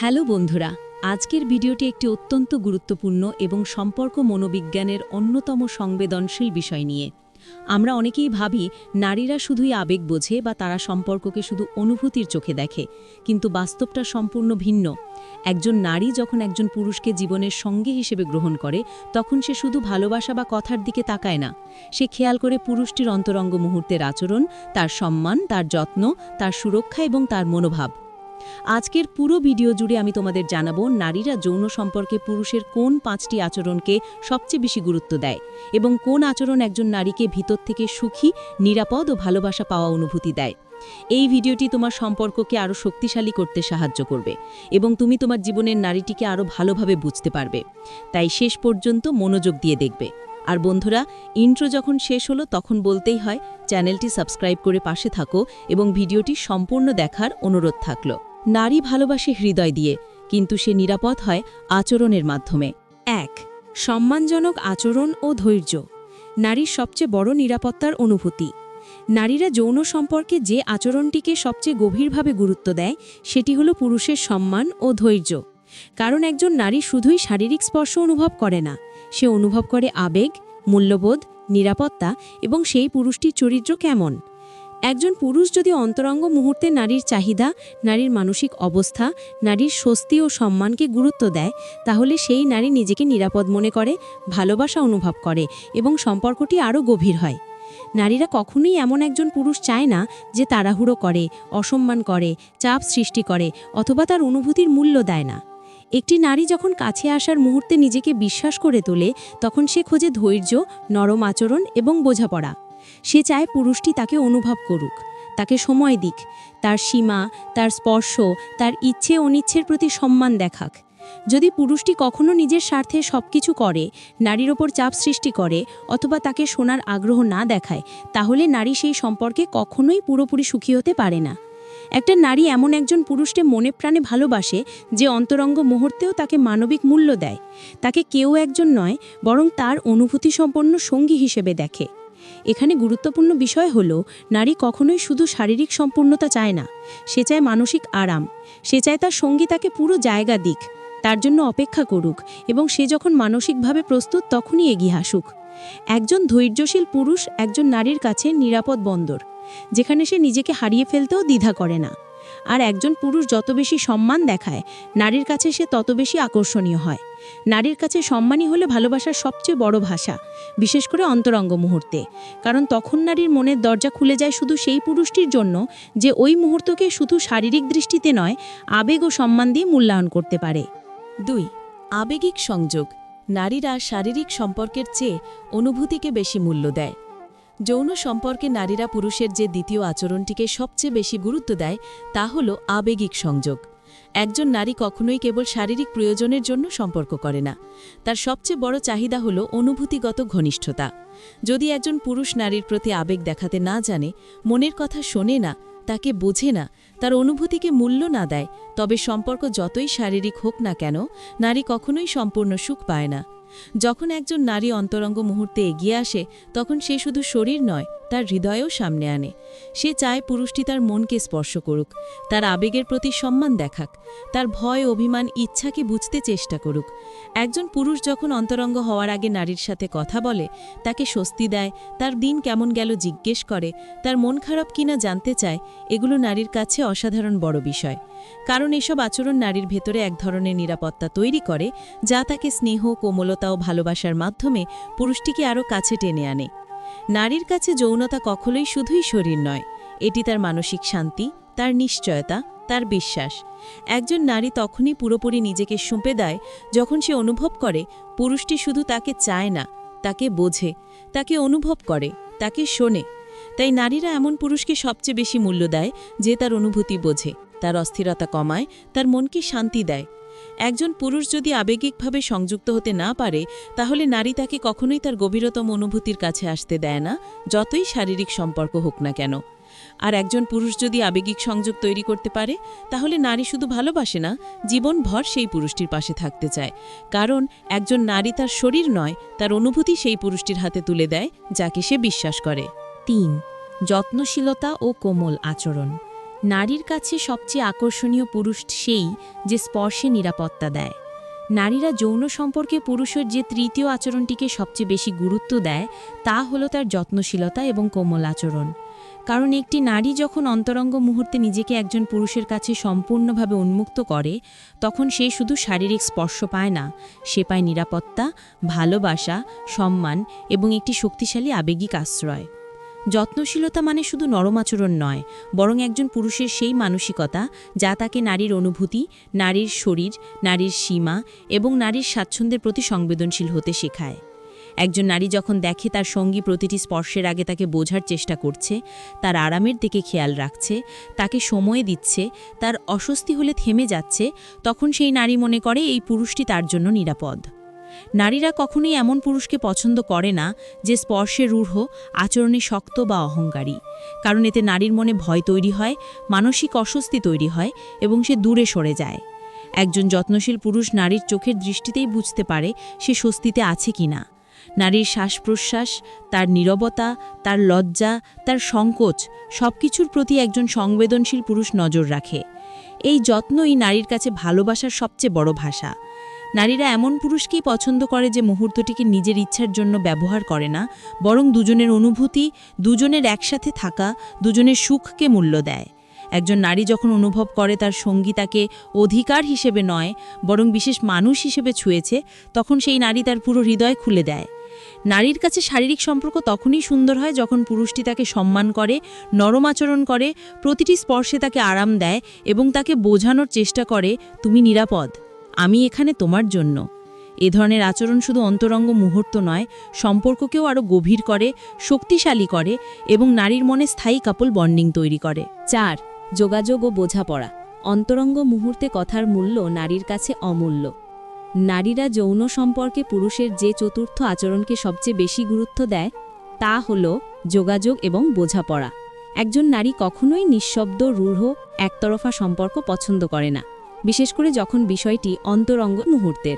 Hello বন্ধুরা, আজকের ভিডিওটি একটি অত্যন্ত গুরুত্বপূর্ণ এবং সম্পর্ক মনোবিজ্ঞানের অন্যতম সংবেদনশীল বিষয় নিয়ে। আমরা অনেকেই ভাবি, নারীরা শুধুই আবেগ বোঝে বা তারা সম্পর্ককে শুধু অনুভূতির চোখে দেখে, কিন্তু বাস্তবটা সম্পূর্ণ ভিন্ন। একজন নারী যখন একজন পুরুষকে জীবনের সঙ্গী হিসেবে গ্রহণ করে, তখন সে শুধু ভালোবাসা বা কথার দিকে তাকায় না। সে খেয়াল করে পুরুষটির অন্তরঙ্গ মুহূর্তের আচরণ, তার সম্মান, তার যত্ন, তার সুরক্ষা এবং তার মনোভাব। আজকের পুরো ভিডিও জুড়ে আমি তোমাদের জানাব, নারীরা যৌন সম্পর্কে পুরুষের কোন পাঁচটি আচরণকে সবচেয়ে বেশি গুরুত্ব দেয় এবং কোন আচরণ একজন নারীকে ভিতর থেকে সুখী, নিরাপদ ও ভালোবাসা পাওয়া অনুভূতি দেয়। এই ভিডিওটি তোমার সম্পর্ককে আরও শক্তিশালী করতে সাহায্য করবে এবং তুমি তোমার জীবনের নারীটিকে আরও ভালোভাবে বুঝতে পারবে। তাই শেষ পর্যন্ত মনোযোগ দিয়ে দেখবে। আর বন্ধুরা ইন্ট্রো যখন শেষ হলো, তখন বলতেই হয়, চ্যানেলটি সাবস্ক্রাইব করে পাশে থাকো এবং ভিডিওটি সম্পূর্ণ দেখার অনুরোধ থাকল। নারী ভালোবাসে হৃদয় দিয়ে, কিন্তু সে নিরাপদ হয় আচরণের মাধ্যমে। এক, সম্মানজনক আচরণ ও ধৈর্য। নারীর সবচেয়ে বড় নিরাপত্তার অনুভূতি। নারীরা যৌন সম্পর্কে যে আচরণটিকে সবচেয়ে গভীরভাবে গুরুত্ব দেয়, সেটি হলো পুরুষের সম্মান ও ধৈর্য। কারণ একজন নারী শুধুই শারীরিক স্পর্শ অনুভব করে না সে অনুভব করে আবেগ, মূল্যবোধ, নিরাপত্তা এবং সেই পুরুষটির চরিত্র কেমন? একজন পুরুষ যদি অন্তরঙ্গ মুহূর্তে নারীর চাহিদা, নারীর মানসিক অবস্থা, নারীর স্বস্তি ও সম্মানকে গুরুত্ব দেয়, তাহলে সেই নারী নিজেকে নিরাপদ মনে করে, ভালোবাসা অনুভব করে এবং সম্পর্কটি আরও গভীর হয়। নারীরা কখনোই এমন একজন পুরুষ চায় না যে তাড়াহুড়ো করে, অসম্মান করে, চাপ সৃষ্টি করে অথবা তার অনুভূতির মূল্য দেয় না। একটি নারী যখন কাছে আসার মুহূর্তে নিজেকে বিশ্বাস করে তোলে, তখন সে খোঁজে ধৈর্য, নরম আচরণ এবং বোঝাপড়া। সে চায় পুরুষটি তাকে অনুভব করুক, তাকে সময় দিক, তার সীমা, তার স্পর্শ, তার ইচ্ছে অনিচ্ছের প্রতি সম্মান দেখাক। যদি পুরুষটি কখনো নিজের স্বার্থে সব কিছু করে, নারীর ওপর চাপ সৃষ্টি করে অথবা তাকে শোনার আগ্রহ না দেখায়, তাহলে নারী সেই সম্পর্কে কখনোই পুরোপুরি সুখী হতে পারে না। একটা নারী এমন একজন পুরুষকে মনে প্রাণে ভালোবাসে যে অন্তরঙ্গ মুহূর্তেও তাকে মানবিক মূল্য দেয়। তাকে কেউ একজন নয়, বরং তার অনুভূতি সম্পন্ন সঙ্গী হিসেবে দেখে। এখানে গুরুত্বপূর্ণ বিষয় হল, নারী কখনোই শুধু শারীরিক সম্পূর্ণতা চায় না, সে চায় মানসিক আরাম। সে চায় তার সঙ্গী তাকে পুরো জায়গা দিক, তার জন্য অপেক্ষা করুক, এবং সে যখন মানসিকভাবে প্রস্তুত তখনই এগিয়ে আসুক। একজন ধৈর্যশীল পুরুষ একজন নারীর কাছে নিরাপদ বন্দর। যেখানে সে নিজেকে হারিয়ে ফেলতেও দ্বিধা করে না। আর একজন পুরুষ যত বেশি সম্মান দেখায়, নারীর কাছে সে তত বেশি আকর্ষণীয় হয়। নারীর কাছে সম্মানই হলে ভালোবাসার সবচেয়ে বড় ভাষা, বিশেষ করে অন্তরঙ্গ মুহূর্তে। কারণ তখন নারীর মনের দরজা খুলে যায় শুধু সেই পুরুষটির জন্য, যে ওই মুহূর্তকে শুধু শারীরিক দৃষ্টিতে নয়, আবেগ ও সম্মান দিয়ে মূল্যায়ন করতে পারে। দুই, আবেগিক সংযোগ। নারীরা শারীরিক সম্পর্কের চেয়ে অনুভূতিকে বেশি মূল্য দেয়। যৌন সম্পর্কে নারীরা পুরুষের যে দ্বিতীয় আচরণটিকে সবচেয়ে বেশি গুরুত্ব দেয়, তা হল আবেগিক সংযোগ। একজন নারী কখনোই কেবল শারীরিক প্রয়োজনের জন্য সম্পর্ক করে না। তার সবচেয়ে বড় চাহিদা হল অনুভূতিগত ঘনিষ্ঠতা। যদি একজন পুরুষ নারীর প্রতি আবেগ দেখাতে না জানে, মনের কথা শোনে না, তাকে বোঝে না, তার অনুভূতিকে মূল্য না দেয়, তবে সম্পর্ক যতই শারীরিক হোক না কেন, নারী কখনোই সম্পূর্ণ সুখ পায় না। যখন একজন নারী অন্তরঙ্গ মুহূর্তে এগিয়ে আসে তখন সে শুধু শরীর নয় তার হৃদয়েও সামনে আনে। সে চায় পুরুষটি তার মনকে স্পর্শ করুক, তার আবেগের প্রতি সম্মান দেখাক, তার ভয়, অভিমান, ইচ্ছাকে বুঝতে চেষ্টা করুক। একজন পুরুষ যখন অন্তরঙ্গ হওয়ার আগে নারীর সাথে কথা বলে, তাকে স্বস্তি দেয়, তার দিন কেমন গেল জিজ্ঞেস করে, তার মন খারাপ কিনা জানতে চায়, এগুলো নারীর কাছে অসাধারণ বড় বিষয়। কারণ এসব আচরণ নারীর ভেতরে এক ধরনের নিরাপত্তা তৈরি করে, যা তাকে স্নেহ, কোমলতা ও ভালোবাসার মাধ্যমে পুরুষটিকে আরও কাছে টেনে আনে। নারীর কাছে যৌনতা কখনোই শুধুই শরীর নয়, এটি তার মানসিক শান্তি, তার নিশ্চয়তা, তার বিশ্বাস। একজন নারী তখনই পুরোপুরি নিজেকে সুঁপে দেয় যখন সে অনুভব করে, পুরুষটি শুধু তাকে চায় না, তাকে বোঝে, তাকে অনুভব করে, তাকে শোনে। তাই নারীরা এমন পুরুষকে সবচেয়ে বেশি মূল্য দেয় যে তার অনুভূতি বোঝে, তার অস্থিরতা কমায়, তার মনকে শান্তি দেয়। একজন পুরুষ যদি আবেগিকভাবে সংযুক্ত হতে না পারে, তাহলে নারী তাকে কখনোই তার গভীরতম অনুভূতির কাছে আসতে দেয় না, যতই শারীরিক সম্পর্ক হোক না কেন। আর একজন পুরুষ যদি আবেগিক সংযোগ তৈরি করতে পারে, তাহলে নারী শুধু ভালোবাসে না জীবনভর সেই পুরুষটির পাশে থাকতে চায়। কারণ একজন নারী তার শরীর নয়, তার অনুভূতি সেই পুরুষটির হাতে তুলে দেয়, যাকে সে বিশ্বাস করে। তিন, যত্নশীলতা ও কোমল আচরণ। নারীর কাছে সবচেয়ে আকর্ষণীয় পুরুষ সেই যে স্পর্শে নিরাপত্তা দেয়। নারীরা যৌন সম্পর্কে পুরুষের যে তৃতীয় আচরণটিকে সবচেয়ে বেশি গুরুত্ব দেয়, তা হলো তার যত্নশীলতা এবং কোমল আচরণ। কারণ একটি নারী যখন অন্তরঙ্গ মুহূর্তে নিজেকে একজন পুরুষের কাছে সম্পূর্ণভাবে উন্মুক্ত করে, তখন সে শুধু শারীরিক স্পর্শ পায় না, সে পায় নিরাপত্তা, ভালোবাসা, সম্মান এবং একটি শক্তিশালী আবেগিক আশ্রয়। যত্নশীলতা মানে শুধু নরম আচরণ নয়, বরং একজন পুরুষের সেই মানসিকতা যা তাকে নারীর অনুভূতি, নারীর শরীর, নারীর সীমা এবং নারীর স্বাচ্ছন্দ্যের প্রতি সংবেদনশীল হতে শেখায়। একজন নারী যখন দেখে তার সঙ্গী প্রতিটি স্পর্শের আগে তাকে বোঝার চেষ্টা করছে, তার আরামের দিকে খেয়াল রাখছে, তাকে সময় দিচ্ছে, তার অস্বস্তি হলে থেমে যাচ্ছে, তখন সেই নারী মনে করে এই পুরুষটি তার জন্য নিরাপদ। নারীরা কখনোই এমন পুরুষকে পছন্দ করে না যে স্পর্শে রূঢ়, আচরণে শক্ত বা অহংকারী। কারণ এতে নারীর মনে ভয় তৈরি হয়, মানসিক অস্বস্তি তৈরি হয় এবং সে দূরে সরে যায়। একজন যত্নশীল পুরুষ নারীর চোখের দৃষ্টিতেই বুঝতে পারে সে স্বস্তিতে আছে কিনা নারীর শ্বাস প্রশ্বাস তার নীরবতা, তার লজ্জা, তার সংকোচ সব কিছুর প্রতি একজন সংবেদনশীল পুরুষ নজর রাখে। এই যত্নই নারীর কাছে ভালোবাসার সবচেয়ে বড় ভাষা। নারীরা এমন পুরুষকেই পছন্দ করে যে মুহূর্তটিকে নিজের ইচ্ছার জন্য ব্যবহার করে না, বরং দুজনের অনুভূতি, দুজনের একসাথে থাকা, দুজনের সুখকে মূল্য দেয়। একজন নারী যখন অনুভব করে তার সঙ্গী তাকে অধিকার হিসেবে নয়, বরং বিশেষ মানুষ হিসেবে ছুঁয়েছে, তখন সেই নারী তার পুরো হৃদয় খুলে দেয়। নারীর কাছে শারীরিক সম্পর্ক তখনই সুন্দর হয় যখন পুরুষটি তাকে সম্মান করে, নরম আচরণ করে, প্রতিটি স্পর্শে তাকে আরাম দেয় এবং তাকে বোঝানোর চেষ্টা করে, তুমি নিরাপদ। আমি এখানে তোমার জন্য। এ ধরনের আচরণ শুধু অন্তরঙ্গ মুহূর্ত নয়, সম্পর্ককেও আরও গভীর করে, শক্তিশালী করে এবং নারীর মনে স্থায়ী কাপল বন্ডিং তৈরি করে। চার, যোগাযোগ ও বোঝাপড়া। অন্তরঙ্গ মুহূর্তে কথার মূল্য নারীর কাছে অমূল্য। নারীরা যৌন সম্পর্কে পুরুষের যে চতুর্থ আচরণকে সবচেয়ে বেশি গুরুত্ব দেয়, তা হল যোগাযোগ এবং বোঝাপড়া। একজন নারী কখনোই নিঃশব্দ, রূঢ়, একতরফা সম্পর্ক পছন্দ করে না। বিশেষ করে যখন বিষয়টি অন্তরঙ্গ মুহূর্তের।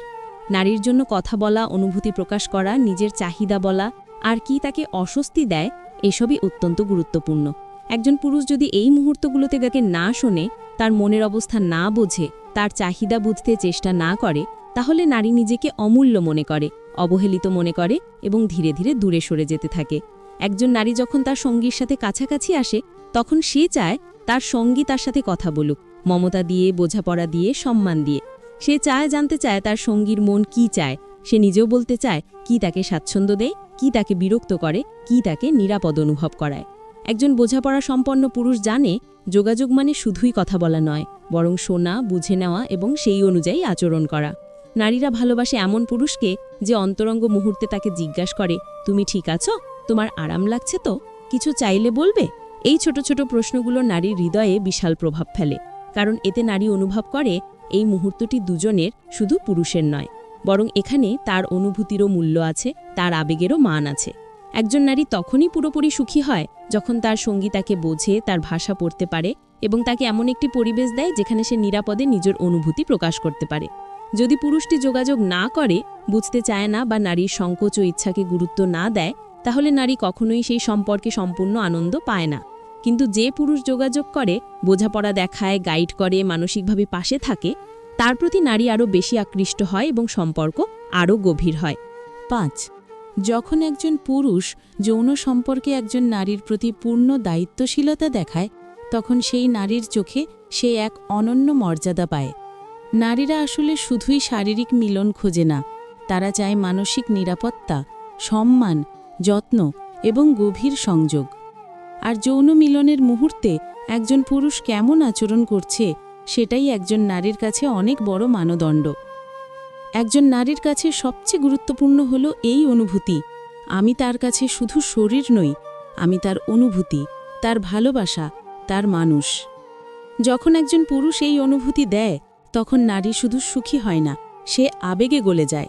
নারীর জন্য কথা বলা, অনুভূতি প্রকাশ করা, নিজের চাহিদা বলা, আর কি তাকে অস্বস্তি দেয়, এসবই অত্যন্ত গুরুত্বপূর্ণ। একজন পুরুষ যদি এই মুহূর্তগুলোতে তাকে না শোনে, তার মনের অবস্থা না বোঝে, তার চাহিদা বুঝতে চেষ্টা না করে, তাহলে নারী নিজেকে অমূল্য মনে করে, অবহেলিত মনে করে এবং ধীরে ধীরে দূরে সরে যেতে থাকে। একজন নারী যখন তার সঙ্গীর সাথে কাছাকাছি আসে, তখন সে চায় তার সঙ্গী তার সাথে কথা বলুক। মমতা দিয়ে, বোঝাপড়া দিয়ে, সম্মান দিয়ে। সে চায় জানতে চায় তার সঙ্গীর মন কি চায়। সে নিজেও বলতে চায়, কি তাকে স্বাচ্ছন্দ্য দেয়, কি তাকে বিরক্ত করে, কি তাকে নিরাপদ অনুভব করায়। একজন বোঝাপড়া সম্পন্ন পুরুষ জানে, যোগাযোগ মানে শুধুই কথা বলা নয়, বরং শোনা, বুঝে নেওয়া এবং সেই অনুযায়ী আচরণ করা। নারীরা ভালোবাসে এমন পুরুষকে যে অন্তরঙ্গ মুহূর্তে তাকে জিজ্ঞাসা করে, তুমি ঠিক আছো? তোমার আরাম লাগছে তো? কিছু চাইলে বলবে? এই ছোট ছোট প্রশ্নগুলো নারীর হৃদয়ে বিশাল প্রভাব ফেলে। কারণ এতে নারী অনুভব করে এই মুহূর্তটি দুজনের শুধু পুরুষের নয়, বরং এখানে তার অনুভূতিরও মূল্য আছে, তার আবেগেরও মান আছে। একজন নারী তখনই পুরোপুরি সুখী হয় যখন তার সঙ্গী তাকে বোঝে, তার ভাষা পড়তে পারে এবং তাকে এমন একটি পরিবেশ দেয় যেখানে সে নিরাপদে নিজের অনুভূতি প্রকাশ করতে পারে। যদি পুরুষটি যোগাযোগ না করে, বুঝতে চায় না বা নারীর সংকোচ ও ইচ্ছাকে গুরুত্ব না দেয়, তাহলে নারী কখনোই সেই সম্পর্কে সম্পূর্ণ আনন্দ পায় না। কিন্তু যে পুরুষ যোগাযোগ করে, বোঝাপড়া দেখায়, গাইড করে, মানসিকভাবে পাশে থাকে, তার প্রতি নারী আরও বেশি আকৃষ্ট হয় এবং সম্পর্ক আরও গভীর হয়। পাঁচ, যখন একজন পুরুষ যৌন সম্পর্কে একজন নারীর প্রতি পূর্ণ দায়িত্বশীলতা দেখায়, তখন সেই নারীর চোখে সে এক অনন্য মর্যাদা পায়। নারীরা আসলে শুধুই শারীরিক মিলন খোঁজে না, তারা চায় মানসিক নিরাপত্তা, সম্মান, যত্ন এবং গভীর সংযোগ। আর যৌন মিলনের মুহূর্তে একজন পুরুষ কেমন আচরণ করছে, সেটাই একজন নারীর কাছে অনেক বড় মানদণ্ড। একজন নারীর কাছে সবচেয়ে গুরুত্বপূর্ণ হল এই অনুভূতি, আমি তার কাছে শুধু শরীর নই, আমি তার অনুভূতি, তার ভালোবাসা, তার মানুষ। যখন একজন পুরুষ এই অনুভূতি দেয়, তখন নারী শুধু সুখী হয় না, সে আবেগে গলে যায়।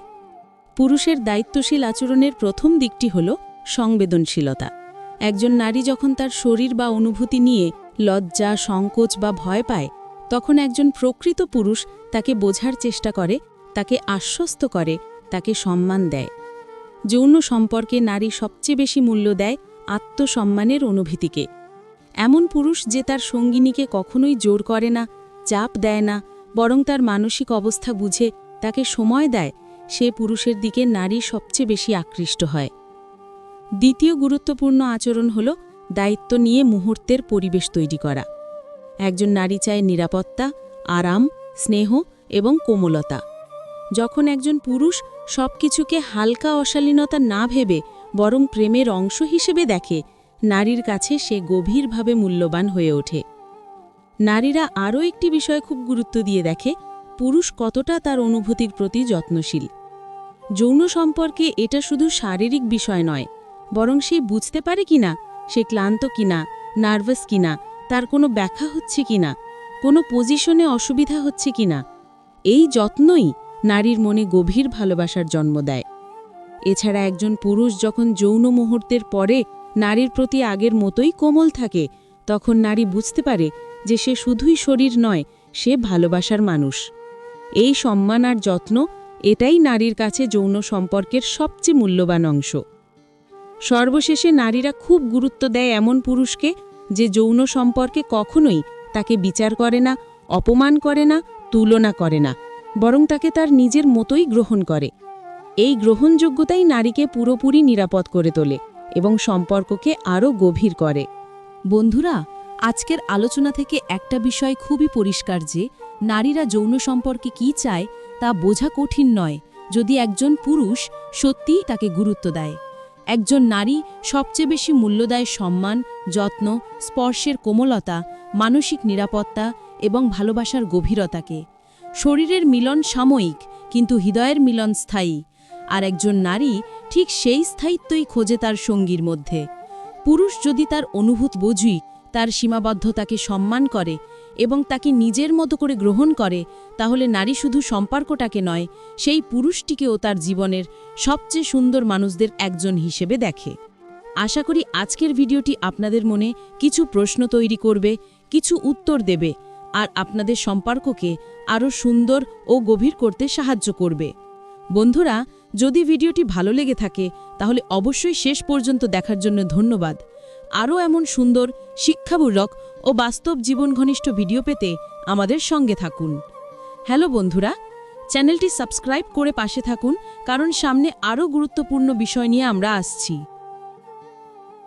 পুরুষের দায়িত্বশীল আচরণের প্রথম দিকটি হল সংবেদনশীলতা। একজন নারী যখন তার শরীর বা অনুভূতি নিয়ে লজ্জা, সংকোচ বা ভয় পায়, তখন একজন প্রকৃত পুরুষ তাকে বোঝার চেষ্টা করে, তাকে আশ্বস্ত করে, তাকে সম্মান দেয়। যৌন সম্পর্কে নারী সবচেয়ে বেশি মূল্য দেয় আত্মসম্মানের অনুভূতিকে। এমন পুরুষ যে তার সঙ্গিনীকে কখনোই জোর করে না, চাপ দেয় না, বরং তার মানসিক অবস্থা বুঝে, তাকে সময় দেয়, সে পুরুষের দিকে নারী সবচেয়ে বেশি আকৃষ্ট হয়। দ্বিতীয় গুরুত্বপূর্ণ আচরণ হল দায়িত্ব নিয়ে মুহূর্তের পরিবেশ তৈরি করা। একজন নারী চায় নিরাপত্তা, আরাম, স্নেহ এবং কোমলতা। যখন একজন পুরুষ সবকিছুকে হালকা অশালীনতা না ভেবে বরং প্রেমের অংশ হিসেবে দেখে, নারীর কাছে সে গভীরভাবে মূল্যবান হয়ে ওঠে। নারীরা আরও একটি বিষয় খুব গুরুত্ব দিয়ে দেখে, পুরুষ কতটা তার অনুভূতির প্রতি যত্নশীল। যৌন সম্পর্কে এটা শুধু শারীরিক বিষয় নয় বরং সে বুঝতে পারে কিনা, সে ক্লান্ত কিনা, নার্ভাস কিনা, তার কোনো ব্যাখ্যা হচ্ছে কিনা, কোনো পজিশনে অসুবিধা হচ্ছে কিনা, এই যত্নই নারীর মনে গভীর ভালোবাসার জন্ম দেয়। এছাড়া একজন পুরুষ যখন যৌন মুহূর্তের পরে নারীর প্রতি আগের মতোই কোমল থাকে, তখন নারী বুঝতে পারে যে সে শুধুই শরীর নয়, সে ভালোবাসার মানুষ। এই সম্মান আর যত্ন এটাই নারীর কাছে যৌন সম্পর্কের সবচেয়ে মূল্যবান অংশ। সর্বশেষে নারীরা খুব গুরুত্ব দেয় এমন পুরুষকে যে যৌন সম্পর্কে কখনোই তাকে বিচার করে না, অপমান করে না, তুলনা করে না, বরং তাকে তার নিজের মতোই গ্রহণ করে। এই গ্রহণযোগ্যতাই নারীকে পুরোপুরি নিরাপদ করে তোলে এবং সম্পর্ককে আরও গভীর করে। বন্ধুরা, আজকের আলোচনা থেকে একটা বিষয় খুবই পরিষ্কার যে, নারীরা যৌন সম্পর্কে কি চায় তা বোঝা কঠিন নয় যদি একজন পুরুষ সত্যিই তাকে গুরুত্ব দেয়। একজন নারী সবচেয়ে বেশি মূল্য দেয় সম্মান, যত্ন, স্পর্শের কোমলতা, মানসিক নিরাপত্তা এবং ভালোবাসার গভীরতাকে। শরীরের মিলন সাময়িক, কিন্তু হৃদয়ের মিলন স্থায়ী। আর একজন নারী ঠিক সেই স্থায়িত্বই খোঁজে তার সঙ্গীর মধ্যে। পুরুষ যদি তার অনুভূত বুঝি, তার সীমাবদ্ধতাকে সম্মান করে এবং তাকে নিজের মতো করে গ্রহণ করে, তাহলে নারী শুধু সম্পর্কটাকে নয়, সেই পুরুষটিকেও তার জীবনের সবচেয়ে সুন্দর মানুষদের একজন হিসেবে দেখে। আশা করি আজকের ভিডিওটি আপনাদের মনে কিছু প্রশ্ন তৈরি করবে, কিছু উত্তর দেবে, আর আপনাদের সম্পর্ককে আরও সুন্দর ও গভীর করতে সাহায্য করবে। বন্ধুরা, যদি ভিডিওটি ভালো লেগে থাকে, তাহলে অবশ্যই শেষ পর্যন্ত দেখার জন্য ধন্যবাদ। আরও এমন সুন্দর, শিক্ষামূলক ও বাস্তব জীবন ঘনিষ্ঠ ভিডিও পেতে আমাদের সঙ্গে থাকুন। হ্যালো বন্ধুরা, চ্যানেলটি সাবস্ক্রাইব করে পাশে থাকুন, কারণ সামনে আরও গুরুত্বপূর্ণ বিষয় নিয়ে আমরা আসছি।